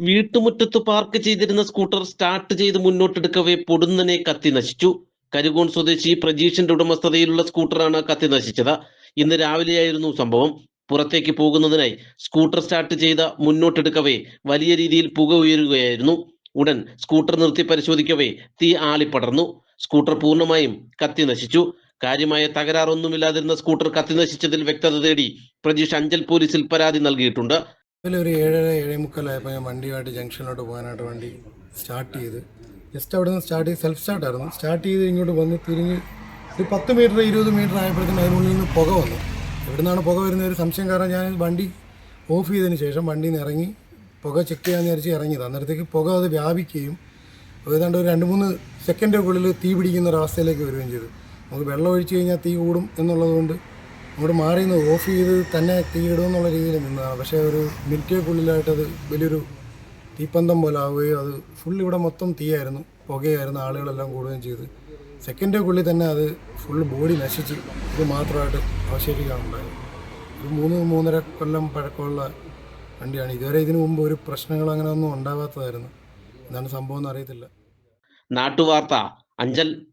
വീട്ടുമുറ്റത്ത് പാർക്ക് ചെയ്തിരുന്ന scooter start ചെയ്ത് മുന്നോട്ടെടുക്കവേ പൊടുന്നനെ കത്തി നശിച്ചു. കരുകോൺ സ്വദേശി പ്രജീഷിന്റെ ഉടമസ്ഥതയിലുള്ള സ്കൂട്ടറാണ് കത്തി നശിച്ചത്. ഇന്ന് രാവിലെയായിരുന്നു സംഭവം. പുറത്തേക്ക് പോകുന്നതിനായി സ്കൂട്ടർ സ്റ്റാർട്ട് ചെയ്ത മുന്നോട്ടെടുക്കവേ വലിയ രീതിയിൽ പുക ഉയരുകയായിരുന്നു. ഉടൻ സ്കൂട്ടർ നിർത്തി പരിശോധിക്കവേ തീ ആളിപ്പടർന്നു. സ്കൂട്ടർ പൂർണമായും കത്തി നശിച്ചു. കാര്യമായ തകരാറൊന്നുമില്ലാതിരുന്ന സ്കൂട്ടർ കത്തി നശിച്ചതിൽ വ്യക്തത തേടി പ്രജീഷ് അഞ്ചൽ പോലീസിൽ പരാതി നൽകിയിട്ടുണ്ട്. രാവിലെ ഒരു ഏഴര ഏഴേ മുക്കാലായപ്പോൾ ഞാൻ വണ്ടിയുമായിട്ട് ജംഗ്ഷനിലോട്ട് പോകാനായിട്ട് വണ്ടി സ്റ്റാർട്ട് ചെയ്ത്. ജസ്റ്റ് അവിടെ നിന്ന് സ്റ്റാർട്ട് ചെയ്ത് സെൽഫ് സ്റ്റാർട്ടായിരുന്നു സ്റ്റാർട്ട് ചെയ്ത് ഇങ്ങോട്ട് വന്ന് തിരിഞ്ഞ് ഒരു പത്ത് മീറ്റർ ഇരുപത് മീറ്റർ ആയപ്പോഴത്തേക്കും അതിനുള്ളിൽ നിന്ന് പുക വന്നു. എവിടെ നിന്നാണ് പുക വരുന്ന ഒരു സംശയം കാരണം ഞാൻ വണ്ടി ഓഫ് ചെയ്തതിന് ശേഷം വണ്ടിയിൽ നിന്ന് ഇറങ്ങി പുക ചെക്ക് ചെയ്യാമെന്ന് വിചാരിച്ച് ഇറങ്ങിയത്. അന്നേരത്തേക്ക് പുക അത് വ്യാപിക്കുകയും ഏതാണ്ട് ഒരു രണ്ട് മൂന്ന് സെക്കൻഡുകളിൽ തീ പിടിക്കുന്ന ഒരു അവസ്ഥയിലേക്ക് വരികയും ചെയ്തു. നമുക്ക് വെള്ളം ഒഴിച്ച് കഴിഞ്ഞാൽ തീ കൂടും എന്നുള്ളത് കൊണ്ട് അങ്ങോട്ട് മാറി നിന്ന് ഓഫ് ചെയ്ത് തന്നെ തീയിടുമെന്നുള്ള രീതിയിൽ നിന്നതാണ് പക്ഷേ ഒരു മിനിറ്റുകൾക്കുള്ളിലായിട്ട് അത് വലിയൊരു തീപ്പന്തം പോലെ ആവുകയും അത് ഫുൾ ഇവിടെ മൊത്തം തീയായിരുന്നു പുകയായിരുന്നു ആളുകളെല്ലാം കൂടുകയും ചെയ്ത്. സെക്കൻഡുകൾക്കുള്ളിൽ തന്നെ അത് ഫുൾ ബോഡി നശിച്ച് ഇത് മാത്രമായിട്ട് അവശേഷിക്കാറുണ്ടായി. ഒരു മൂന്ന് മൂന്നര കൊല്ലം പഴക്കമുള്ള വണ്ടിയാണ്. ഇതുവരെ ഇതിനു മുമ്പ് ഒരു പ്രശ്നങ്ങൾ അങ്ങനെ ഒന്നും ഉണ്ടാവാത്തതായിരുന്നു. എന്താണ് സംഭവം എന്ന് അറിയത്തില്ല. നാട്ടുവാർത്ത അഞ്ചൽ